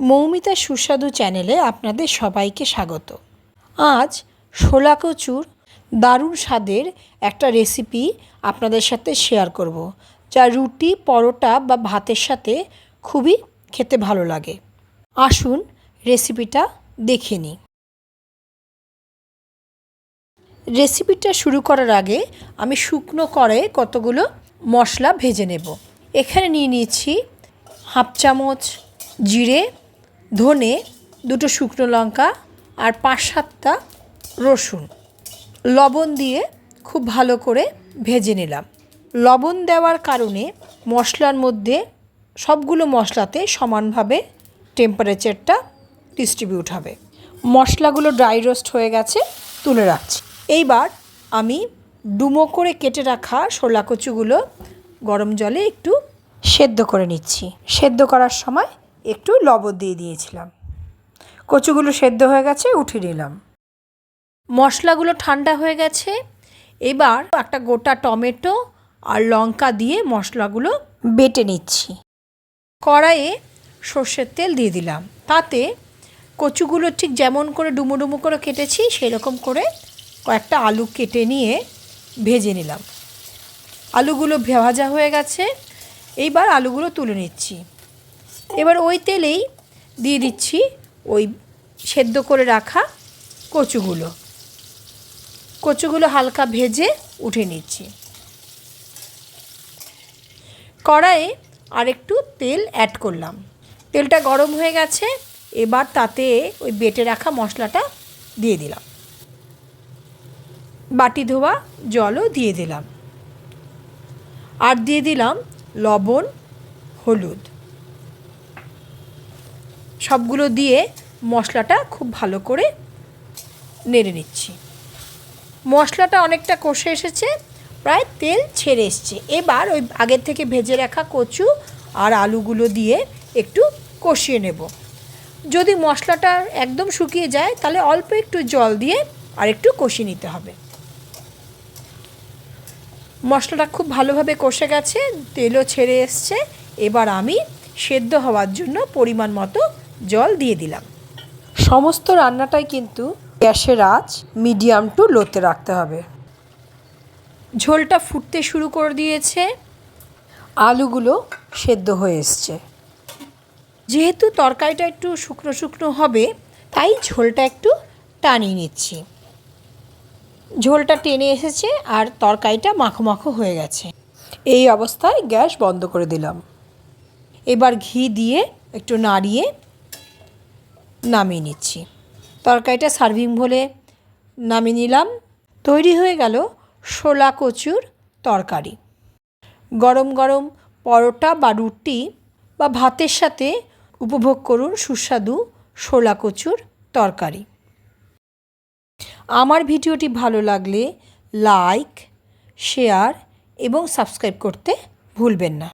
মৌমিতা সুস্বাদু চ্যানেলে আপনাদের সবাইকে স্বাগত। আজ শোলা কচুর দারুণ স্বাদের একটা রেসিপি আপনাদের সাথে শেয়ার করব, যা রুটি, পরোটা বা ভাতের সাথে খুবই খেতে ভালো লাগে। আসুন রেসিপিটা দেখে নিই। রেসিপিটা শুরু করার আগে আমি শুকনো করে কতগুলো মশলা ভেজে নেব। এখানে নিয়ে নিয়েছি হাফ চামচ জিরে ধনে দুটো শুকনো লঙ্কা আর পাঁচ সাতটা রসুন। লবণ দিয়ে খুব ভালো করে ভেজে নিলাম। লবণ দেওয়ার কারণে মশলার মধ্যে সবগুলো মশলাতে সমানভাবে টেম্পারেচারটা ডিস্ট্রিবিউট হবে। মশলাগুলো ড্রাই রোস্ট হয়ে গেছে, তুলে রাখছি। এইবার আমি ডুমো করে কেটে রাখা শোলা কচুগুলো গরম জলে একটু সেদ্ধ করে নিচ্ছি। সেদ্ধ করার সময় একটু লবণ দিয়ে দিয়েছিলাম। কচুগুলো সেদ্ধ হয়ে গেছে, উঠিয়ে নিলাম। মশলাগুলো ঠান্ডা হয়ে গেছে। এবার একটা গোটা টমেটো আর লঙ্কা দিয়ে মশলাগুলো বেটে নিচ্ছি। কড়াইয়ে সর্ষের তেল দিয়ে দিলাম। তাতে কচুগুলো ঠিক যেমন করে ডুমো ডুমো করে কেটেছি, সেরকম করে কয়েকটা আলু কেটে নিয়ে ভেজে নিলাম। আলুগুলো ভাজা হয়ে গেছে। এইবার আলুগুলো তুলে নিচ্ছি। এবার ওই তেলেই দিয়ে দিচ্ছি ওই সেদ্ধ করে রাখা কচুগুলো। কচুগুলো হালকা ভেজে উঠে নিচ্ছি। কড়াইয়ে আর একটু তেল অ্যাড করলাম। তেলটা গরম হয়ে গেছে, এবার তাতে ওই বেটে রাখা মশলাটা দিয়ে দিলাম। বাটি ধোয়া জলও দিয়ে দিলাম। আর দিয়ে দিলাম লবণ, হলুদ। সবগুলো দিয়ে মশলাটা খুব ভালো করে নেড়ে নিচ্ছি। মশলাটা অনেকটা কষে এসেছে, প্রায় তেল ছেড়ে এসছে। এবার ওই আগের থেকে ভেজে রাখা কচু আর আলুগুলো দিয়ে একটু কষিয়ে নেব। যদি মশলাটা একদম শুকিয়ে যায়, তাহলে অল্প একটু জল দিয়ে আর একটু কষিয়ে নিতে হবে। মশলাটা খুব ভালোভাবে কষে গেছে, তেলও ছেড়ে এসছে। এবার আমি সেদ্ধ হওয়ার জন্য পরিমাণ মতো জল দিয়ে দিলাম। সমস্ত রান্নাটাই কিন্তু গ্যাসের আঁচ মিডিয়াম টু লোতে রাখতে হবে। ঝোলটা ফুটতে শুরু করে দিয়েছে। আলুগুলো সেদ্ধ হয়ে এসছে। যেহেতু তরকারিটা একটু শুকনো শুকনো হবে তাই ঝোলটা একটু টানিয়ে নিচ্ছি। ঝোলটা টেনে এসেছে আর তরকারিটা মাখো মাখো হয়ে গেছে। এই অবস্থায় গ্যাস বন্ধ করে দিলাম। এবার ঘি দিয়ে একটু নাড়িয়ে নামিয়ে নিচ্ছি। তরকারিটা সার্ভিং বলে নামিয়ে নিলাম। তৈরি হয়ে গেল শোলা কচুর তরকারি। গরম গরম পরোটা বা রুটি বা ভাতের সাথে উপভোগ করুন সুস্বাদু শোলা কচুর তরকারি। আমার ভিডিওটি ভালো লাগলে লাইক শেয়ার এবং সাবস্ক্রাইব করতে ভুলবেন না।